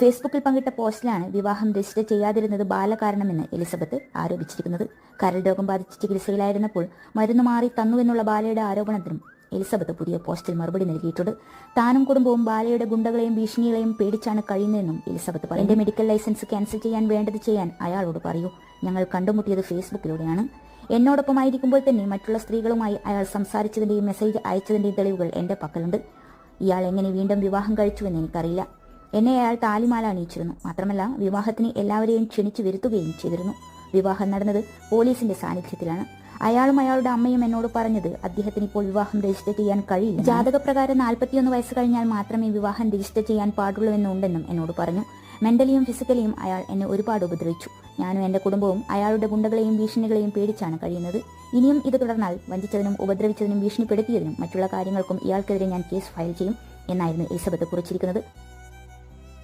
ഫേസ്ബുക്കിൽ പങ്കിട്ട പോസ്റ്റിലാണ് വിവാഹം രജിസ്റ്റർ ചെയ്യാതിരുന്നത് ബാലകാരണമെന്ന് എലിസബത്ത് ആരോപിച്ചിരിക്കുന്നത്. കരൾ രോഗം ബാധിച്ച് ചികിത്സയിലായിരുന്നപ്പോൾ മരുന്ന് മാറി തന്നുവെന്നുള്ള ബാലയുടെ ആരോപണത്തിനും എലിസബത്ത് പുതിയ പോസ്റ്റിൽ മറുപടി നൽകിയിട്ടുണ്ട്. താനും കുടുംബവും ബാലയുടെ ഗുണ്ടകളെയും ഭീഷണികളെയും പേടിച്ചാണ് കഴിയുന്നതെന്നും എലിസബത്ത് പറയും എന്റെ മെഡിക്കൽ ലൈസൻസ് ക്യാൻസൽ ചെയ്യാൻ വേണ്ടത് ചെയ്യാൻ അയാളോട് പറയൂ. ഞങ്ങൾ കണ്ടുമുട്ടിയത് ഫേസ്ബുക്കിലൂടെയാണ്. എന്നോടൊപ്പമായിരിക്കുമ്പോൾ തന്നെ മറ്റുള്ള സ്ത്രീകളുമായി അയാൾ സംസാരിച്ചതിന്റെയും മെസ്സേജ് അയച്ചതിന്റെയും തെളിവുകൾ എന്റെ പക്കലുണ്ട്. ഇയാൾ എങ്ങനെ വീണ്ടും വിവാഹം കഴിച്ചുവെന്ന് എനിക്കറിയില്ല. എന്നെ അയാൾ താലിമാല അണിയിച്ചിരുന്നു. മാത്രമല്ല വിവാഹത്തിന് എല്ലാവരെയും ക്ഷണിച്ചു വരുത്തുകയും ചെയ്തിരുന്നു. വിവാഹം നടന്നത് പോലീസിന്റെ സാന്നിധ്യത്തിലാണ്. അയാളും അയാളുടെ അമ്മയും എന്നോട് പറഞ്ഞത് അദ്ദേഹത്തിന് ഇപ്പോൾ വിവാഹം രജിസ്റ്റർ ചെയ്യാൻ കഴിയില്ല. ജാതകപ്രകാരം നാൽപ്പത്തിയൊന്ന് വയസ്സ് കഴിഞ്ഞാൽ മാത്രമേ വിവാഹം രജിസ്റ്റർ ചെയ്യാൻ പാടുള്ളൂ എന്നുണ്ടെന്നും എന്നോട് പറഞ്ഞു. മെന്റലിയും ഫിസിക്കലിയും അയാൾ എന്നെ ഒരുപാട് ഉപദ്രവിച്ചു. ഞാനും എന്റെ കുടുംബവും അയാളുടെ ഗുണ്ടകളെയും ഭീഷണികളെയും പേടിച്ചാണ് കഴിയുന്നത്. ഇനിയും ഇത് തുടർന്നാൽ വഞ്ചിച്ചതിനും ഉപദ്രവിച്ചതിനും ഭീഷണിപ്പെടുത്തിയതിനും മറ്റുള്ള കാര്യങ്ങൾക്കും ഇയാൾക്കെതിരെ ഞാൻ കേസ് ഫയൽ ചെയ്യും എന്നായിരുന്നു എലിസബത്ത് കുറിച്ചിരിക്കുന്നത്.